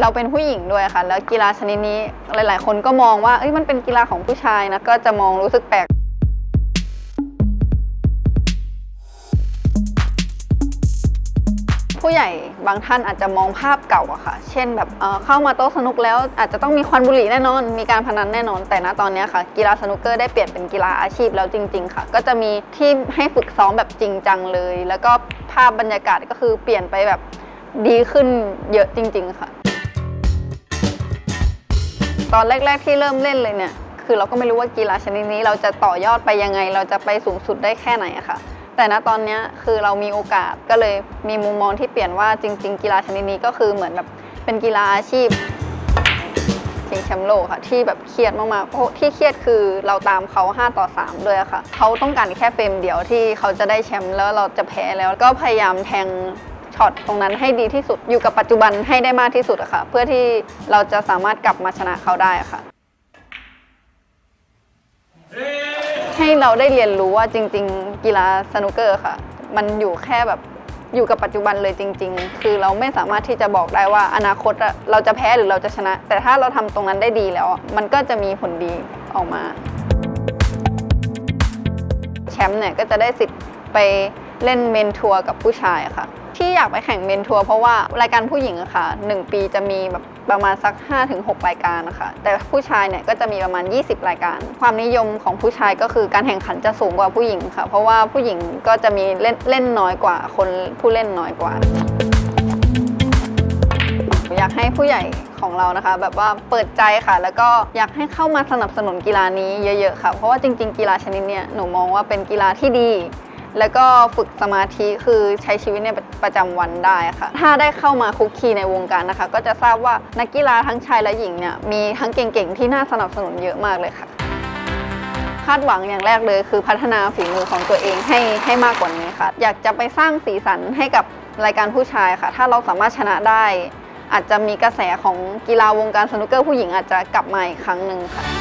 เราเป็นผู้หญิงด้วยค่ะ แล้วกีฬาชนิดนี้หลาย ๆ คนก็มองว่าเอ้ยมันเป็นกีฬาของผู้ชายนะ ก็จะมองรู้สึกแปลกผู้ใหญ่บางท่านอาจจะมองภาพเก่าอะค่ะ เช่นแบบเเข้ามาโต๊ะสนุกแล้วอาจจะต้องมีควันบุหรี่แน่นอน มีการพนันแน่นอน แต่ณตอนนี้ค่ะ กีฬาสนุกเกอร์ได้เปลี่ยนเป็นกีฬาอาชีพแล้วจริง ๆ ค่ะ ก็จะมีที่ให้ฝึกซ้อมแบบจริงจังเลย แล้วก็ภาพบรรยากาศก็คือเปลี่ยนไปแบบดีขึ้นเยอะจริง ๆ ค่ะ ตอนแรก ๆ ที่เริ่มเล่นเลยเนี่ย คือเราก็ไม่รู้ว่ากีฬาชนิดนี้ เราจะต่อยอดไปยังไง เราจะไปสูงสุดได้แค่ไหนอะค่ะ แต่ณตอนนี้คือเรามีโอกาสก็เลยมีมุมมองที่เปลี่ยนว่าจริง ๆ กีฬาชนิดนี้ก็คือเหมือนแบบเป็นกีฬาอาชีพชิงแชมป์โลกค่ะ ที่แบบเครียดมากๆเพราะที่เครียดคือเราตามเขา 5 ต่อ 3 ด้วยค่ะ เขาต้องการแค่เฟรมเดียวที่เขาจะได้แชมป์แล้วเราจะแพ้แล้วก็พยายามแทง ช็อตตรงนั้นให้ดีที่สุดอยู่กับปัจจุบันให้ได้มากที่สุดอะค่ะ เพื่อที่เราจะสามารถกลับมาชนะเขาได้อะค่ะ ให้เราได้เรียนรู้ว่าจริง ๆ กีฬาสนุกเกอร์ค่ะ มันอยู่แค่แบบอยู่กับปัจจุบันเลยจริง ๆ คือเราไม่สามารถที่จะบอกได้ว่าอนาคตเราจะแพ้หรือเราจะชนะ แต่ถ้าเราทำตรงนั้นได้ดีแล้ว มันก็จะมีผลดีออกมา แชมป์เนี่ยก็จะได้สิทธิ์ไป เล่นเมนทัวร์กับผู้ชายค่ะ ที่อยากไปแข่งเมนทัวร์เพราะว่ารายการผู้หญิงอะค่ะ 1 ปีจะมีแบบประมาณสัก 5-6 รายการนะคะแต่ผู้ชายเนี่ยก็จะมีประมาณ 20 รายการ ความนิยมของผู้ชายก็คือการแข่งขันจะสูงกว่าผู้หญิงค่ะ เพราะว่าผู้หญิงก็จะมีเล่นเล่นน้อยกว่า คนผู้เล่นน้อยกว่า อยากให้ผู้ใหญ่ของเรานะคะ แบบว่าเปิดใจค่ะ แล้วก็อยากให้เข้ามาสนับสนุนกีฬานี้เยอะ ๆ ค่ะ เพราะว่าจริง ๆ กีฬาชนิดเนี้ยหนูมองว่าเป็นกีฬาที่ดี แล้วก็ฝึกสมาธิคือใช้ชีวิตในประจำวันได้ค่ะ ถ้าได้เข้ามาคุกคีในวงการนะคะ ก็จะทราบว่านักกีฬาทั้งชายและหญิงเนี่ยมีทั้งเก่งๆ ที่น่าสนับสนุนเยอะมากเลยค่ะ คาดหวังอย่างแรกเลยคือพัฒนาฝีมือของตัวเองให้ให้มากกว่านี้ค่ะ อยากจะไปสร้างสีสันให้กับรายการผู้ชายค่ะ ถ้าเราสามารถชนะได้ อาจจะมีกระแสของกีฬาวงการสนุกเกอร์ผู้หญิงอาจจะกลับมาอีกครั้งหนึ่งค่ะ